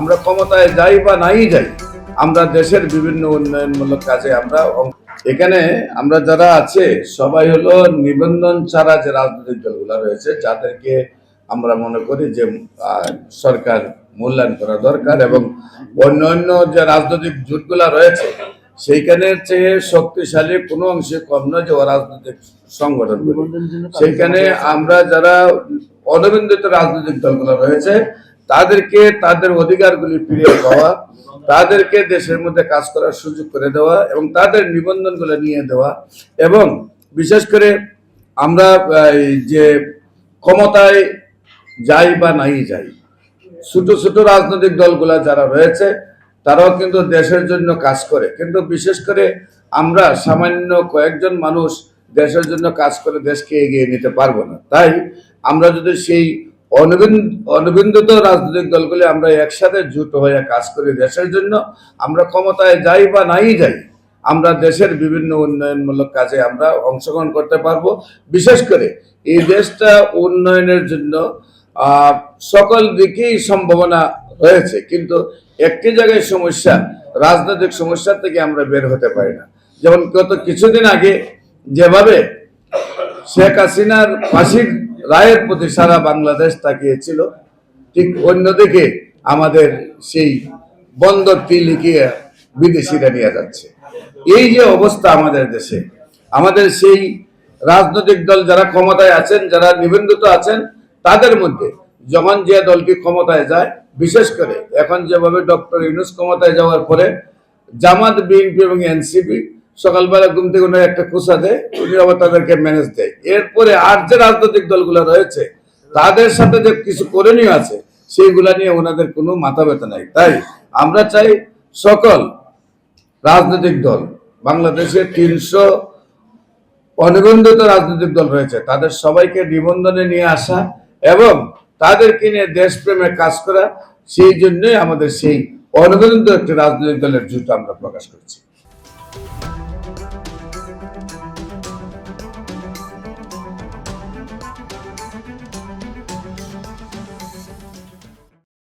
আমরা ক্ষমতায় যাই বা নাই যাই আমরা দেশের বিভিন্ন উন্নয়নমূলক কাজে আমরা এখানে আমরা যারা আছে সবাই হলো নিবন্ধন ছাড়া যে রাজনৈতিক দলগুলো রয়েছে যাদেরকে আমরা মনে করি যে সরকার মূল্যায়ন করা দরকার এবং অন্যান্য যে রাজনৈতিক জোটগুলা রয়েছে সেইখানের চেয়ে শক্তিশালী কোনো অংশে কম নয় যে অরাজনৈতিক সংগঠন সেইখানে আমরা যারা অনবিন্দিত রাজনৈতিক দলগুলো রয়েছে, তাদেরকে তাদের অধিকারগুলি ফিরিয়ে দেওয়া, তাদেরকে দেশের মধ্যে কাজ করার সুযোগ করে দেওয়া এবং তাদের নিবন্ধনগুলো নিয়ে দেওয়া এবং বিশেষ করে আমরা যে ক্ষমতায় যাই বা নাই যাই, ছোট ছোট রাজনৈতিক দলগুলা যারা রয়েছে, তারাও কিন্তু দেশের জন্য কাজ করে। কিন্তু বিশেষ করে আমরা সামান্য কয়েকজন মানুষ দেশের জন্য কাজ করে দেশকে এগিয়ে নিতে পারব না। তাই আমরা যদি সেই অনবিন- অনবিন্দিত রাজনৈতিক দলগুলি আমরা একসাথে জুট হয়ে কাজ করি দেশের জন্য, আমরা ক্ষমতায় যাই বা নাই যাই, আমরা দেশের বিভিন্ন উন্নয়নমূলক কাজে আমরা অংশগ্রহণ করতে পারব। বিশেষ করে এই দেশটা উন্নয়নের জন্য সকল দিকেই সম্ভাবনা রয়েছে, কিন্তু একটি জায়গায় সমস্যা, রাজনৈতিক সমস্যা থেকে আমরা বের হতে পারি না। যেমন গত কিছুদিন আগে যেভাবে শেখ হাসিনার ফাঁসির রায়ের প্রতি সারা বাংলাদেশ তাকিয়েছিল। ঠিক অন্যদিকে আমাদের সেই বন্দরটি লিখিয়ে বিদেশিরা নিয়ে যাচ্ছে। এই যে অবস্থা আমাদের দেশে, আমাদের সেই রাজনৈতিক দল যারা ক্ষমতায় আছেন, যারা নিবন্ধিত আছেন, তাদের মধ্যে যখন যে দলটি ক্ষমতায় যায়, বিশেষ করে এখন যেভাবে ডক্টর ইউনুস ক্ষমতায় যাওয়ার পরে জামাত, বিএনপি এবং এনসিপি সকালবেলা ঘুম থেকে একটা কুসা দেয়, উনি আবার তাদেরকে ম্যানেজ দেয়। এরপরে আর যে রাজনৈতিক দলগুলো রয়েছে, তাদের সাথে যে কিছু করণীয় আছে, সেইগুলা নিয়ে ওনাদের কোনো মাথা ব্যথা নাই। তাই আমরা চাই সকল রাজনৈতিক দল, বাংলাদেশে তিনশো অনিবন্ধিত রাজনৈতিক দল রয়েছে, তাদের সবাইকে নিবন্ধনে নিয়ে আসা এবং তাদেরকে নিয়ে দেশপ্রেমে কাজ করা, সেই জন্যই আমাদের সেই অনিবন্ধিত একটি রাজনৈতিক দলের জুট আমরা প্রকাশ করছি।